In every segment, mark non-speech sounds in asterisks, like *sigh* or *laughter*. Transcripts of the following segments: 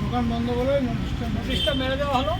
দোকান বন্ধ বলে নোটিশটা মেরে দেওয়া হলো।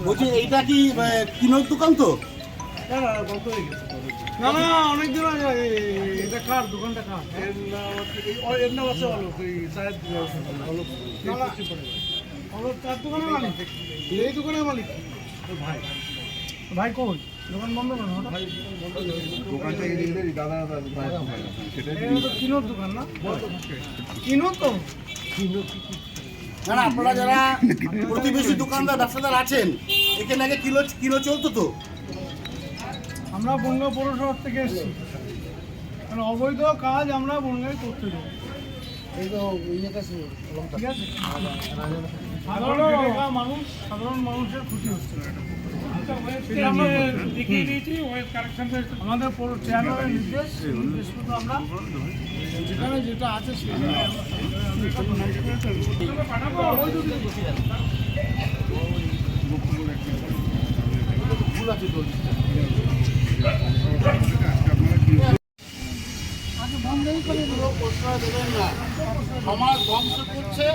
বলছি এইটা কি কিনোর দোকান তো? না না অনেক দিন আগে এটা কার দোকানটা কার? অলোক তার দোকানের মালিক? এই দোকানের মালিক? ভাই। ভাই কই? দোকান বন্ধ কেন? এটা তো কিনোর দোকান না? কিনোর তো? না না আপনারা যারা প্রতিবেশী দোকানদার ব্যবসাদার আছেন এখানে আগে কিলো কিলো চলতো তো? আমরা বনগাঁ পৌরসভার থেকে এসেছি। মানে অবৈধ কাজ আমরা বনগাঁয় করতে দেবো। ঠিক আছে? সাধারণ মানুষ সাধারণ মানুষের ক্ষতি হচ্ছে আমাদের পুরো চেয়ারম্যানের আমরা যেখানে যেটা আছে সেটা পাঠাবো এগুলো না সমাজ ধ্বংস করছে,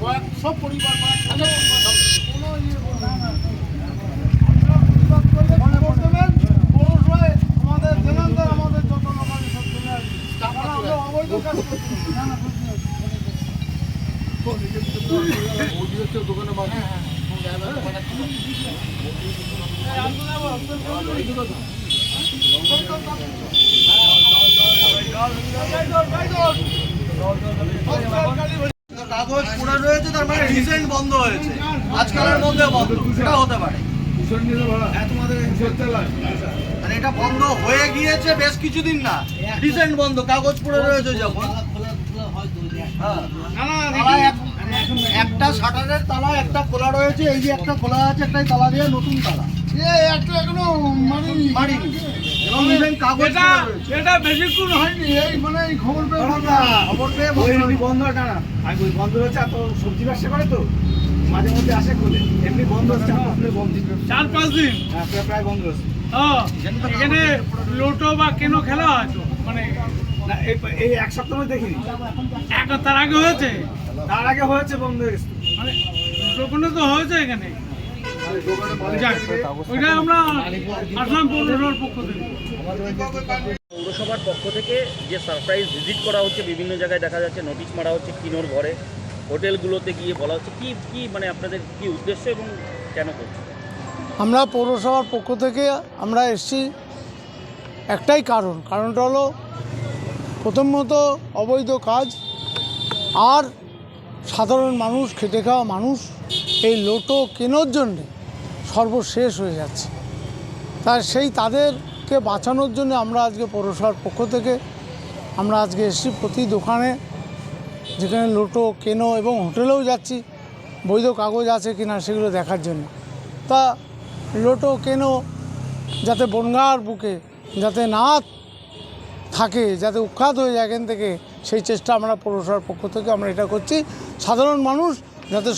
কয়েকশো পরিবার। কোনো ইয়ে করব না। আপনারা প্রতিবাদ করলে মনে করতে পারেন, পৌরসভায় আমাদের জেলান্দার আমাদের যত লোক আছে সব চলে আসবে। কারণ আমরা অবৈধ কাজ করছি না। না, না, বুঝতে পারছি। হ্যাঁ, আসুন আবার, আপনার বলুন। কাগজ পড়ে রয়েছে, তার মানে রিসেন্ট বন্ধ হয়েছে আজকালের মধ্যে বন্ধ সেটা হতে পারে আর এটা বন্ধ হয়ে গিয়েছে বেশ কিছুদিন না? রিসেন্ট বন্ধ কাগজ পড়ে রয়েছে যখন। হ্যাঁ। একটা শাটারের তালা একটা খোলা রয়েছে এই যে একটা খোলা আছে একটাই তালা দিয়ে নতুন তালা। একটা এখনও মানে মারিনি। এবং এটা রয়েছে। বেশিক্ষণ হয়নি এই মানে খবর পেয়ে খবর পেয়ে বন্ধ। আমি বলি বন্ধ হচ্ছে এত সবজি ব্যবসা করে তো। মাঝে মধ্যে আসে খুলে। এমনি বন্ধ হচ্ছে চার পাঁচ দিন? হ্যাঁ, প্রায় প্রায় বন্ধ হচ্ছে হ্যাঁ, এখানে লোটো বা কেন খেলা হয়? মানে না এই- এই এক সপ্তাহ দেখিনি। এক তার আগে হয়েছে? তার আগে হয়েছে বন্ধ হয়ে গেছে। মানে তো হয়েছে এখানে? ওইটা আমরা আসলাম পৌরসভার পক্ষ থেকে। পৌরসভার পক্ষ থেকে যে সারপ্রাইজ ভিজিট করা হচ্ছে বিভিন্ন জায়গায় দেখা যাচ্ছে নোটিশ মারা হচ্ছে কিনোর ঘরে। হোটেলগুলোতে গিয়ে বলা হচ্ছে, কি কি মানে আপনাদের কি উদ্দেশ্য এবং কেন করছে আমরা পৌরসভার পক্ষ থেকে আমরা এসেছি একটাই কারণ, কারণটা হলো প্রথমত অবৈধ কাজ আর সাধারণ মানুষ, খেটে খাওয়া মানুষ এই লোটো কেনার জন্যে সর্বশেষ হয়ে যাচ্ছে। তার সেই তাদেরকে বাঁচানোর জন্য আমরা আজকে পৌরসভার পক্ষ থেকে আমরা আজকে এসেছি প্রতি দোকানে যেখানে লোটো, কেনো এবং হোটেলেও যাচ্ছি, বৈধ কাগজ আছে কিনা সেগুলো দেখার জন্য। তা লোটো, কেনো যাতে বনগাঁর বুকে যাতে না থাকে, যাতে উৎখাত হয়ে যায় এখান থেকে, সেই চেষ্টা আমরা পৌরসভার পক্ষ থেকে আমরা এটা করছি। সাধারণ মানুষ যাতে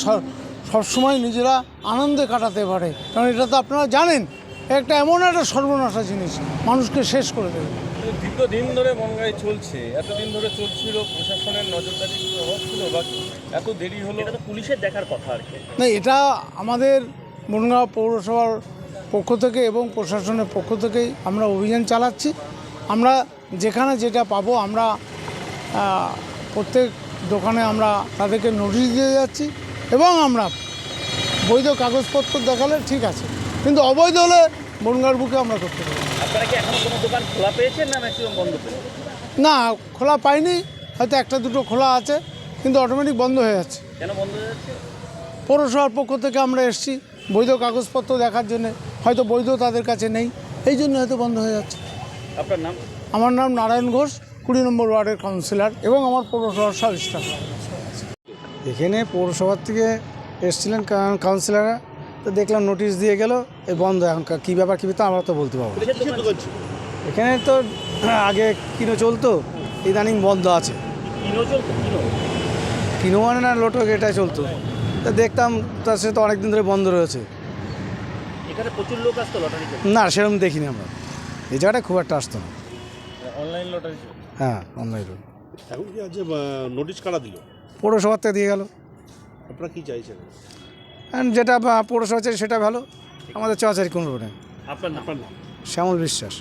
সবসময় নিজেরা আনন্দে কাটাতে পারে। কারণ এটা তো আপনারা জানেন, একটা এমন একটা সর্বনাশা জিনিস, মানুষকে শেষ করে দেবে। দীর্ঘদিন ধরে বনগাই চলছে এতদিন ধরে চলছিল প্রশাসনের নজরদারি অভাব ছিল বা এত দেরি হলো? এটা তো পুলিশের দেখার কথা আর কি। না এটা আমাদের বনগাঁও পৌরসভার পক্ষ থেকে এবং প্রশাসনের পক্ষ থেকেই আমরা অভিযান চালাচ্ছি। আমরা যেখানে যেটা পাবো আমরা প্রত্যেক দোকানে আমরা তাদেরকে নোটিশ দিয়ে যাচ্ছি এবং আমরা বৈধ কাগজপত্র দেখালে ঠিক আছে কিন্তু অবৈধ হলে বনগাঁর বুকে আমরা করতে পারি আপনারা কি এখনও কোনো দোকান খোলা পেয়েছেন না ম্যাক্সিমাম বন্ধ পেয়েছেন? না খোলা পাইনি। হয়তো একটা দুটো খোলা আছে কিন্তু অটোমেটিক বন্ধ হয়ে যাচ্ছে। কেন বন্ধ হয়ে যাচ্ছে? পৌরসভার পক্ষ থেকে আমরা এসেছি বৈধ কাগজপত্র দেখার জন্য। হয়তো বৈধ তাদের কাছে নেই এই জন্য হয়তো বন্ধ হয়ে যাচ্ছে। আপনার নাম? আমার নাম নারায়ণ ঘোষ কুড়ি নম্বর ওয়ার্ডের কাউন্সিলর এবং আমার পৌরসভার সব স্টাফ এখানে পৌরসভার থেকে এসছিলেন কাউন- কাউন্সিলররা। তো দেখলাম নোটিশ দিয়ে গেল এ বন্ধ এখন। কী ব্যাপার কী ব্যাপার আমরা তো বলতে পারব? এখানে তো *clears throat* আগে কিনো চলতো ইদানিং বন্ধ আছে। কিনো মানে না লোটো এটাই চলতো। তা দেখতাম তার সাথে তো অনেকদিন ধরে বন্ধ রয়েছে। এখানে প্রচুর লোক আসতো লটারি না সেরকম দেখিনি আমরা। এই জায়গাটা খুব একটা আসতো না। অনলাইন লটারি হ্যাঁ অনলাইন এখন কি আছে নোটিশ কারা দিল? পৌরসভার থেকে দিয়ে গেল। আপনারা কি চাইছেন? আর যেটা পৌরসভা চাই সেটা ভালো। আমাদের চাচারি কোনো নেই আপনার আপনার নাম? শ্যামল বিশ্বাস।